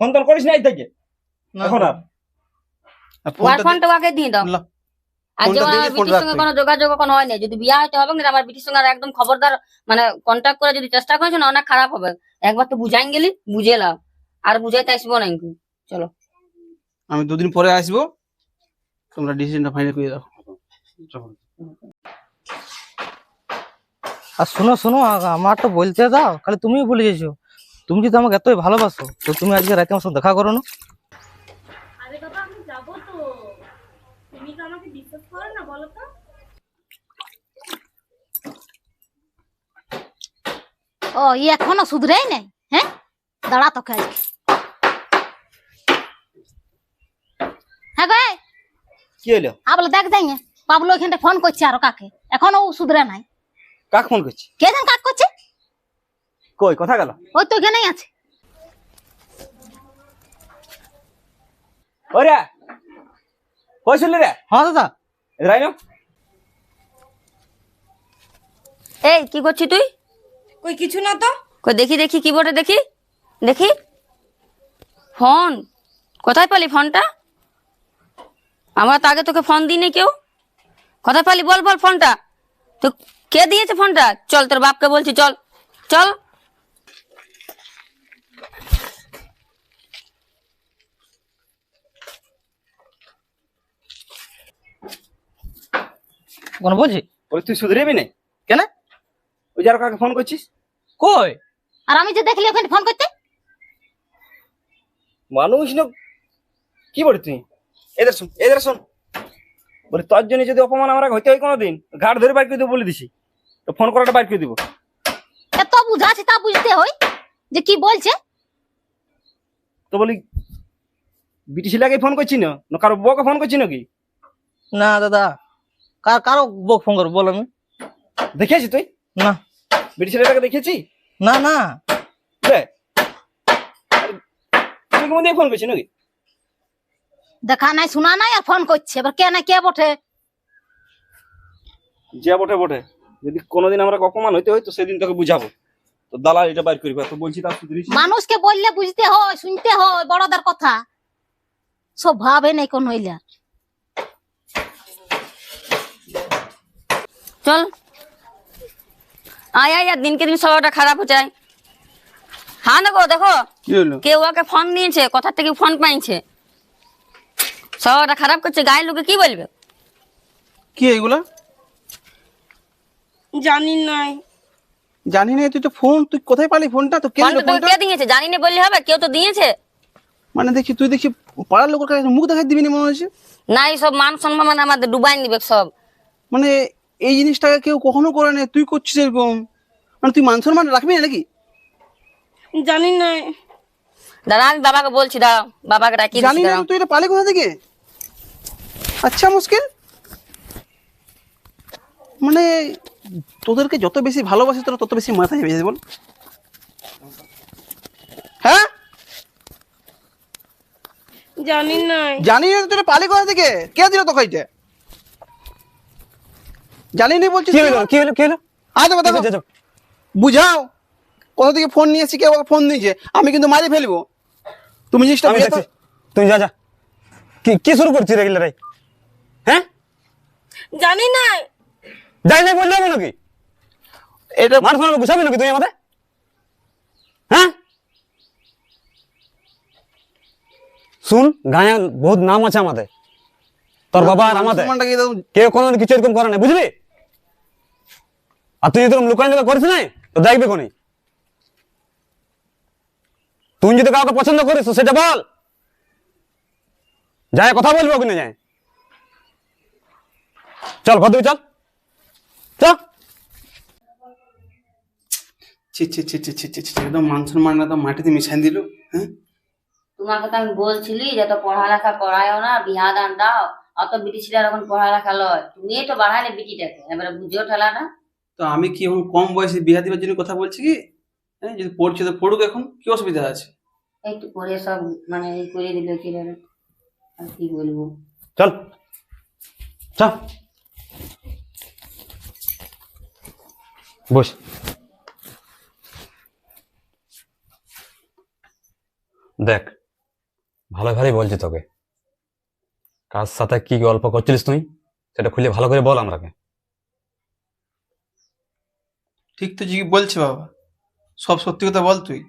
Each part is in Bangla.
ফোন টোন করিস না এই থেকে এখন আর ওয়ার ফোনটা ফোনটা ওকে দিয়ে দাও। লা, আর আমার বিটির সঙ্গে কোনো যোগাযোগ কোনো হয় না যদি বিয়ে হতে হবে না আমার বিটির সঙ্গে আর একদম খবরদার মানে কন্ট্যাক্ট করে যদি চেষ্টা করেছ না অনেক খারাপ হবে। একবার তো বুঝাই গেলি বুঝে লাও। আর বুঝাইতে আসব না কিন্তু। চলো। আমি দুদিন পরে আসব। তোমরা ডিসিশনটা ফাইনাল করে দাও। আর শোনো শোনো আমার তো বলতে দাও খালি তুমিই বলে গেছো। তুমি যদি আমাকে এতই ভালোবাসো তো তুমি আজকে রাতে আমার সাথে দেখা করো না? আরে বাবা আমি যাব তো। তুমি তো আমাকে বিশ্বাস করো না বলো তো। ও ই এখনও শুধরেই নাই? হ্যাঁ? দাঁড়া তোকে আজকে। হ্যাঁ ভাই কি হলো? আবলে দেখ যাই বাবলু এখানটা ফোন করছে আরও কাকে। এখনও ও শুধরে নাই। কাক ফোন করছি? কে জান কাক করছে? কই কথা গেল? ওই তো এখানেই আছে। ওই রে কই শুনলি রে? হ্যাঁ দাদা। রাইন? এই কি করছিস তুই? কই কিছু না তো। কই দেখি দেখি কিবোর্ডে দেখি। দেখি। ফোন। কোথায় পালি ফোনটা? আমরা তো আগে তোকে ফোন দিইনি কেউ। কোথায় পালি? বল বল ফোনটা। তো কে দিয়েছে ফোনটা? চল তোর বাপকে বলছি চল। চল। কোন বলছি বলে তুই শুধরেবি না? কেন? ওই যার কাকে ফোন করছিস? কই? আর আমি যে দেখলি ওখানে ফোন করতে? মানুষ না কি বলি তুই? এদের শোন এদের শোন। বলে তোর জন্য যদি অপমান আমরা হইতে হয় কোনোদিন ঘাট ধরে বাইর করে দেবো বলে দিছি। তো ফোন করাটা বাইর করে দিব। এত বুঝা আছে তা বুঝতে হই যে কি বলছে? তো বলি বিটি ছেলেকে ফোন করছি না? না কারও বউকে ফোন করছি নাকি? না দাদা। কার কারও বক ফোন করব বল আমি। দেখেছি তুই? না। বিটি ছেলেটাকে দেখেছি? না না। তুই ফোন করছি নাকি? দেখা নাই শোনা নাই আর ফোন করছে। এবার কে না কে বটে? যে বটে বটে। যদি কোনোদিন আমরা অপমান হইতে হয় তো সেদিন তোকে বুঝাবো। তো দালাল এটা বাইর করিবা তো বলছি তার শুধরিস মানুষকে বললে বুঝতে হয় শুনতে হয় বড়দের কথা। সব ভাবে নাই কোন হইলে চল। আয় আয় দিনকে দিন সবাইটা খারাপ হচ্ছে। হ্যাঁ দেখো দেখো কেউ ওকে ফোন নিয়েছে কোথা থেকে ফোন পাইছে। সবাইটা খারাপ করছে গায়ের লোকে কি বলবে? কি এগুলা? জানি নাই জানি না তুই তো ফোন তুই কোথায় পালি ফোনটা তো কে ফোনটা কে দিয়েছে? জানি না বললে হবে কেউ তো দিয়েছে। মানে দেখি তুই দেখি পাড়ার লোকের কাছে মুখ দেখাই দিবি না মনে হচ্ছে? না এই সব মান সম্মান মানে আমাদের ডুবাই নিবে সব। মানে এই জিনিসটাকে কেউ কখনো করে না তুই করছিস এরকম। মানে তুই মান সম্মান রাখবি না নাকি? জানি না। দাঁড়া আমি বাবাকে বলছি দাঁড়াও বাবাকে ডাকি জানি না তুই এটা পালি কোথা থেকে? আচ্ছা মুশকিল। মানে তোদেরকে যত বেশি ভালোবাসি তোরা তত বেশি মাথায় যাবে বল। হ্যাঁ? জানি নাই জানি না তো তুই এটা পালি কোথা থেকে? কে দিল তোকে এটা জানি না বলছিস কি হলো? কি হলো? কি হলো? আয় দেখো দেখো। বুঝাও। কোথা থেকে ফোন নিয়ে এসেছি কেউ ফোন দিয়েছে? আমি কিন্তু মারি ফেলব। তুমি জিনিসটা আমি বুঝে তো- দেখছি তুই যা যা। কি কি শুরু করছিস রেগুলার হ্যাঁ? জানি নাই যাই নাই বললে হবে নাকি? এটা মার ফোন গুছাবি নাকি তুই আমাদের? হ্যাঁ? শুন গায়ে বহুত নাম আছে আমাদের। তোর বাবা আর আমাদের। কেউ কোনো কিছু এরকম করে না বুঝলি? আর তুই যদি লুকান লুকা করিস না তো দেখবি কোনি। তুই যদি কাউকে পছন্দ করিস সেটা বল। যায় কথা বলব কিনা যায়। চল ঘর চল। চল। ছি ছি ছি ছি ছি ছি ছি, একদম মান সম্মান একদম মাটিতে মিশাই দিল হ্যাঁ? তোমাকে তো আমি বলছিলি যে তো পড়ালেখা করায়ও না বিহা দান দাও। অত বিটি ছিল এখন পড়ালেখা লয় তুমি তো বাড়াইলে বিটিটাকে এবারে বুঝেও ঠেলা না। তো আমি কি এখন কম বয়সে বিয়া দিবার জন্য কথা বলছি কি? হ্যাঁ যদি পড়ছে তো পড়ুক এখন কি অসুবিধা আছে? একটু করে সব মানে এই করে দিল কি আর কি বলব? চল। চল। বস। দেখ ভালো ভালোই বলছি তোকে। কার সাথে কি গল্প করছিলিস তুই সেটা খুলে ভালো করে বল আমরাকে ঠিক তো জিগি বলছে বাবা। সব সত্যি কথা বল তুই।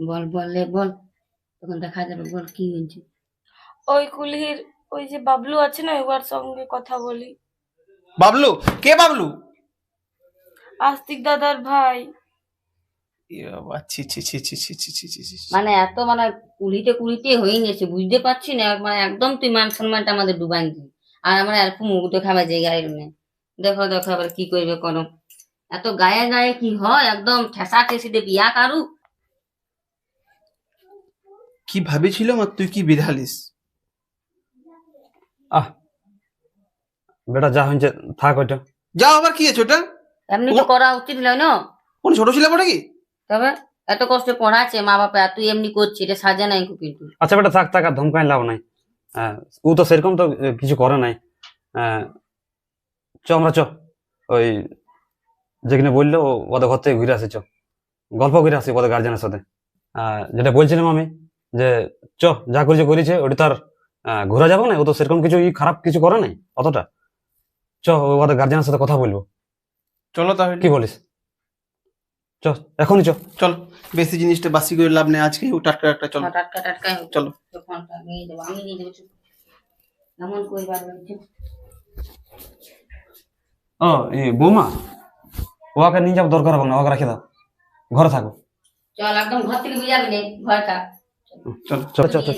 বল বললে বল। তখন দেখা যাবে বল কি হয়েছে। ওই কুলহির ওই যে বাবলু আছে না ওর সঙ্গে কথা বলি। বাবলু? কে বাবলু? আস্তিক দাদার ভাই। মানে এত মানে কুলিতে কুলিতে হয়ে গেছে বুঝতে পারছি না মানে একদম তুই মান সম্মানটা আমাদের ডুবাই আর আমার এরকম মুখ দেখাবার জায়গায় নেই দেখো দেখো আবার কি করবে কোনো এত গায়ে গায়ে কি হয়? একদম ঠেসা ঠেসি ঠেসিতে বিয়া কারু? কি ভাবেছিলাম আর তুই কি বিধালিস আহ বেটা যা হয়েছে থাক ওইটা। যা আবার কি আছে ওটা? এমনি তো করা উচিত নয় না? কোন ছোট ছেলে পড়ে কি? তবে এত কষ্ট পড়াচ্ছে মা বাবা আর তুই এমনি করছিস এটা সাজা নাই কিন্তু। আচ্ছা বেটা থাক থাক আর ধমকাই লাভ নাই। আহ, ও তো সেরকম তো কিছু করে নাই। আহ, চ আমরা চ ওই যেখানে বলল ওদের ঘর থেকে ঘুরে আসি চ। গল্প ঘুরে আসি ওদের গার্জেনের সাথে। যেটা বলছিলাম আমি যে চ যা করেছে করেছে ওটা তার ঘোরা যাবে না ও তো সেরকম কিছু ই খারাপ কিছু করে নাই অতটা। চ ও ওদের গার্জেনের সাথে কথা বলব। চলো তাহলে। কি বলিস? চ এখনই চ। চল বেশি জিনিসটা বাসি করে লাভ নেই আজকে টাটকা একটা চলো। টাটকা টাটকাই হোক। চলো। ফোনটা নিয়ে যাব আমি নিয়ে যাব এমন ও এই বৌমা? ওকে নিয়ে যাব দরকার হবে না ওকে রাখে দাও। ঘরে থাকো। চল একদম ঘর থেকে থাক চলো চল চল চল।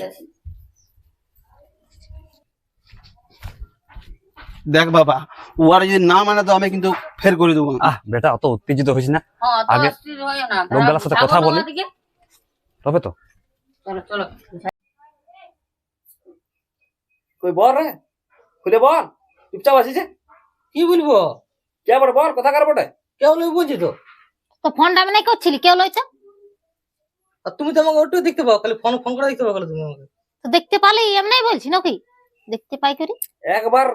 দেখ বাবা ও আর যদি না মানে তো আমি কিন্তু ফের করে দেবো আহ বেটা অত উত্তেজিত হয়েছি না। হ্যাঁ, অত আগে অস্থির হইও না। লোকগুলোর সাথে কথা বলি। তবে তো। চলো চলো। কই বল রে? খুলে বল। চুপচাপ আছিস যে? কি বলব? কে বড় বল? কথা কার বটে? কেউ লোক বলছি তো? তো ফোনটা আমি নাই করছিলি কেউ লইছে? আর তুমি তো আমাকে ওটু দেখতে পাও খালি ফোন ফোন করে দেখতে পাও খালি তুমি আমাকে। তো দেখতে পালি এমনি বলছি নাকি? দেখতে পাই করি। একবার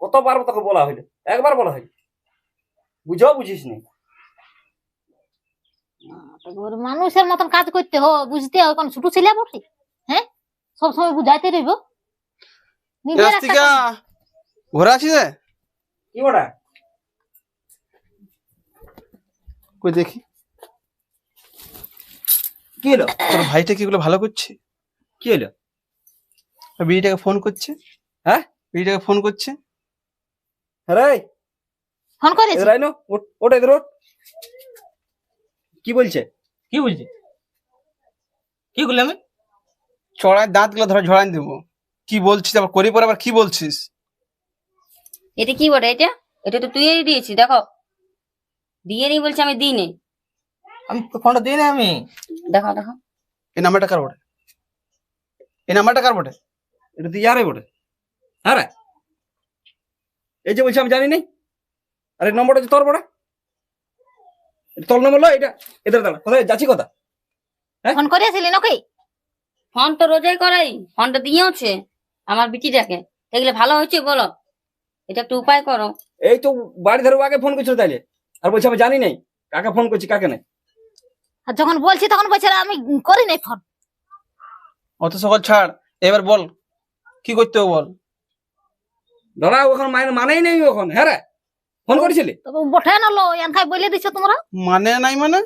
কতবার তোকে বলা হইল? একবার বলা হইল। বুঝাও বুঝিস নি? মানুষের মতন কাজ করতে হয় বুঝতে হয় কোন ছোট ছেলে বটে হ্যাঁ? সব সময় বুঝাইতে রইব। নিজের একটা রাস্তিকা আছিস কি বড়া কই দেখি। কি হলো? তোর ভাইটা কি এগুলো ভালো করছে? কি হলো? আর বিড়িটাকে ফোন করছে? হ্যাঁ? বিড়িটাকে ফোন করছে? রে ফোন করেছি? ওঠ ওঠ এদের কি বলছে? কি বলছি? কি করলে আমি? চড়ায় দাঁতগুলো ধরে ঝড়াই দেবো। কি বলছিস? আবার করি পরে আবার কি বলছিস? এটা কি বটে এটা? এটা তো তুই দিয়েছি দেখো। দিয়ে নি বলছে আমি দিই নি আমি ফোনটা দিই না আমি। দেখো দেখো এই নাম্বারটা কার বটে? এই নাম্বারটা কার বটে? এটা তুই ইয়ারে বটে। হ্যাঁ রে। এই যে বলছি আমি জানি নাই। আরে নম্বরটা যে তোর বড়া তোর নম্বর লয় এটা এদের দাঁড়া কোথায়? যাচ্ছি কথা ফোন করেছিলি নাকি? ফোন তো রোজাই করাই। ফোনটা দিয়েওছে আমার বিটিটাকে। এগুলো ভালো হয়েছে বলো। এটা একটু উপায় করো। এই তো বাড়ি ধরে আগে ফোন করছিল তাইলে। আর বলছে আমি জানি নাই। কাকে ফোন করছি কাকে নাই? আর যখন বলছি তখন বলছে আমি করি নাই ফোন অত সকল ছাড় এবার বল কি করতে হবে বল? ধরা ওখানে মানে মানেই নেই ওখানে হ্যাঁ রে? ফোন করেছিলি? তবে বটে না লো এনখাই বলে দিছো তোমরা? মানে নাই মানে?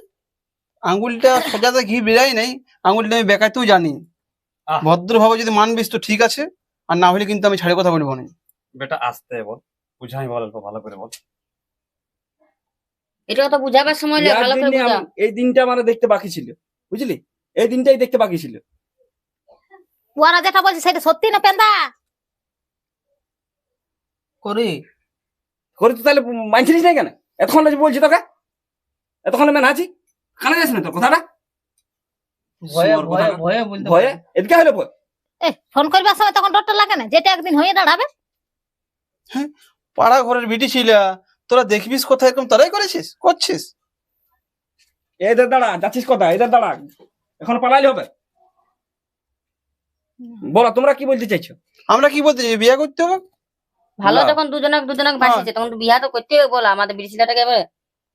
আঙ্গুলটা সোজাতে ঘি বেরাই নাই আঙ্গুলটা আমি বেকাতেও জানি। আহ। ভদ্রভাবে যদি মানবিস তো ঠিক আছে আর না হলে কিন্তু আমি ছাড়ে কথা বলব না। বেটা আসতে বল বুঝাই বল অল্প ভালো করে বল। এটা তো বুঝাবার সময় লাগে, ভালো করে বুঝাও এই দিনটা মানে দেখতে বাকি ছিল বুঝলি? এই দিনটাই দেখতে বাকি ছিল। ওরা যেটা বলছে সেটা সত্যি না পেন্দা? করি। করে তো তাহলে মানছিলিস না কেন? এতক্ষণ বলছি তোকে? এতক্ষণ মেন আছি খানা যাস না তোর কথাটা? ভয়ে। এদিকে হলো ভয় এ ফোন করবার সময় তখন ডরটা লাগে না? যেটা একদিন হয়ে দাঁড়াবে। পাড়া ঘরের বিটি ছিল। তোরা দেখবিস কোথায় এরকম? তারাই করেছিস? করছিস? এদের দাঁড়া যাচ্ছিস কথা এদের দাঁড়া এখন পালাইলে হবে। বলো তোমরা কি বলতে চাইছো? আমরা কি বলতে চাই বিয়ে করতে হবে? ভালো। যখন দুজনক দুজনক বাঁচিয়েছে তখন তো বিয়া তো করতে হবে বলো। আমাদের বিড়ি ছেলেটাকে এবারে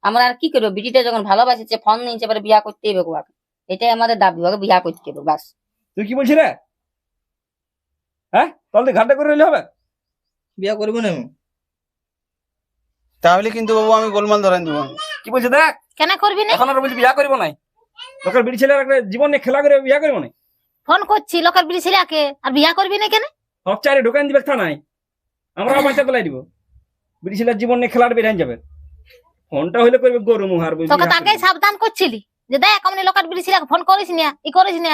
আমরা আর কি করব? বিটিটা যখন ভালোবাসিছে ফোন নিয়েছে এবারে বিয়া করতে হবে গোয়াকে এটাই আমাদের দাবি ওকে বিয়া করতে হবে বাস। তুই কি বলছিস রে হ্যাঁ? তাহলে ঘাটে করে রইলে হবে? বিয়া করব না আমি। তাহলে কিন্তু বাবু আমি গোলমাল ধরাই দেবো। কি বলছে দেখ? কেন করবি না? এখন আর বলছি বিয়া করব নাই। লোকের বিড়ি ছেলের একটা জীবন নিয়ে খেলা করে বিয়া করব না ফোন করছি লোকের বিড়ি ছেলেকে আর বিয়া করবি না কেন? সব চারে ঢোকান দিবে তা নাই আমরা বাঁচা তোলাই দিব। বিড়ি ছেলের জীবন নিয়ে খেলার বেরিয়ে যাবে। ফোনটা হইলে করবে গরু মুহার বলবি তোকে করব। সাবধান করছিলি। যে দেখ আমি লোকের বিড়ি ছেলেকে ফোন করিস না ই করিস না।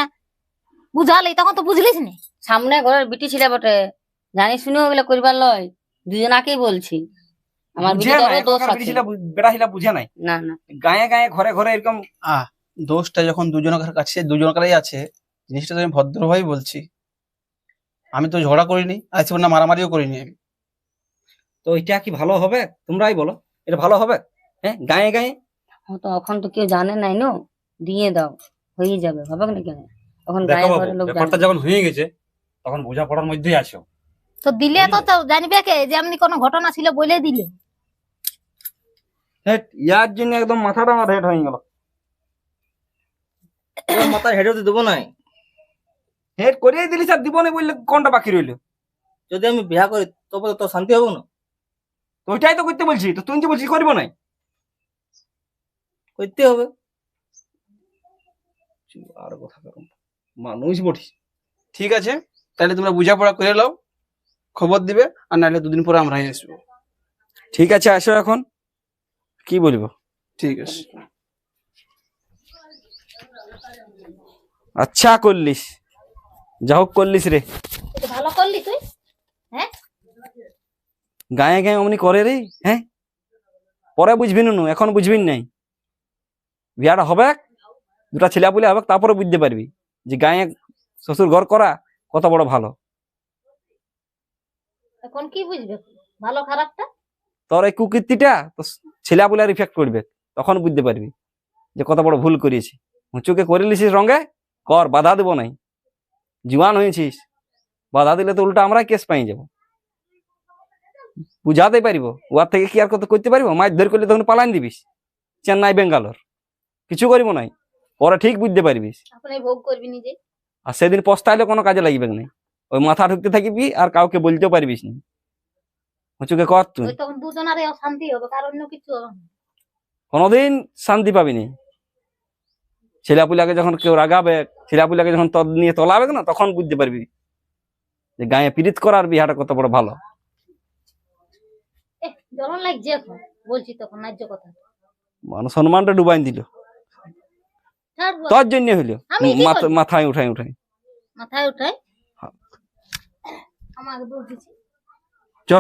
বুঝালি তখন তো বুঝলিস না। সামনে ঘরের বিটি ছেলে বটে। জানি শুনে ওগুলো করবার লয়। দুজনাকেই বলছি। আমার বুঝে বিটিটারও নাই, দোষ এখনকার আছে। বিড়ি ছেলে বু- বেড়া ছেলে বুঝে নাই। না না। গায়ে গায়ে ঘরে ঘরে এরকম দোষটা যখন দুজনের কাছে দুজনকারই আছে। জিনিসটা তো আমি ভদ্রভাবেই বলছি। আমি তো ঝগড়া করিনি আজ না মারামারিও করিনি আমি। তো এটা কি ভালো হবে? তোমরাই বলো এটা ভালো হবে? হ্যাঁ গায়ে গায়ে? তো এখন তো কেউ জানে নাই নো? দিয়ে দাও হয়ে যাবে হবে না? কেন এখন গায়ে ঘরে লোক ব্যাপারটা যখন হয়ে গেছে তখন বোঝাপড়ার মধ্যেই আছো। তো দিলে তো তো জানবে কে? যে এমনি কোনো ঘটনা ছিল বলে দিলে। হেট, ইয়ার জন্য একদম মাথাটা আমার হেড হয়ে গেল। মাথায় হেঁটে দেবো নাই। হেড করিয়ে দিলি স্যার দিবনে বললে কোনটা বাকি রইল? যদি আমি বিয়া করি তবে তো শান্তি হব না? তো ওইটাই তো করতে বলছি তো তুই তো বলছিস করব নাই। করতে হবে। আর কথা করুন মানুষ বটিস ঠিক আছে তাহলে তোমরা বোঝাপড়া করে নাও খবর দিবে আর নাহলে দুদিন পরে আমরাই আসব। ঠিক আছে আসো এখন। কি বলব? ঠিক আছে। আচ্ছা করলিস। যা হোক করলিস রে। ভালো করলি তুই? হ্যাঁ? গায়ে গায়ে অমনি করে রে হ্যাঁ? পরে বুঝবি নু এখন বুঝবি নাই। বিয়াটা হবে দুটা ছেলে বলে হবে তারপরে বুঝতে পারবি যে গায়ে শ্বশুর ঘর করা কত বড় ভালো। এখন কি বুঝবে? ভালো খারাপটা? তোর এই কুকীর্তিটা তো ছেলে বলে আর ইফেক্ট করবে। তখন বুঝতে পারবি যে কত বড় ভুল করিয়েছি। উঁচুকে করে লিছিস রঙে? কর বাধা দেবো নাই। জুয়ান হয়েছিস বাধা দিলে তো উল্টা আমরা কেস পাই যাব। বুঝাতে পারিব ওয়ার থেকে কি আর কত করতে পারিব? মাছ ধরে করলে তখন পালান দিবিস। চেন্নাই বেঙ্গালোর। কিছু করিব নাই। পরে ঠিক বুঝতে পারবিস। আর সেদিন পস্তাইলে কোনো কাজে লাগবে না ওই মাথা ঢুকতে থাকিবি আর কাউকে বলতেও পারবিস না। উঁচুকে কর তুই ওই তখন দুজনারে অশান্তি হবে কারণ অন্য কিছু কোনোদিন শান্তি পাবি নি ছেলেপুলাকে যখন কেউ রাগাবে ছেলেপুলাকে যখন তদ নিয়ে তলাবে না তখন বুঝতে পারবি যে গায়ে পীড়িত করার বিহাটা কত বড় ভালো। এহ জ্বলন লাগছে বলছি তখন ন্যায্য কথা। মানুষ সম্মানটা ডুবাই দিল। তোর জন্য হইল। মাথা- মাথায় উঠাই উঠাই। মাথায় উঠাই? হ্যাঁ। আমাকে চ।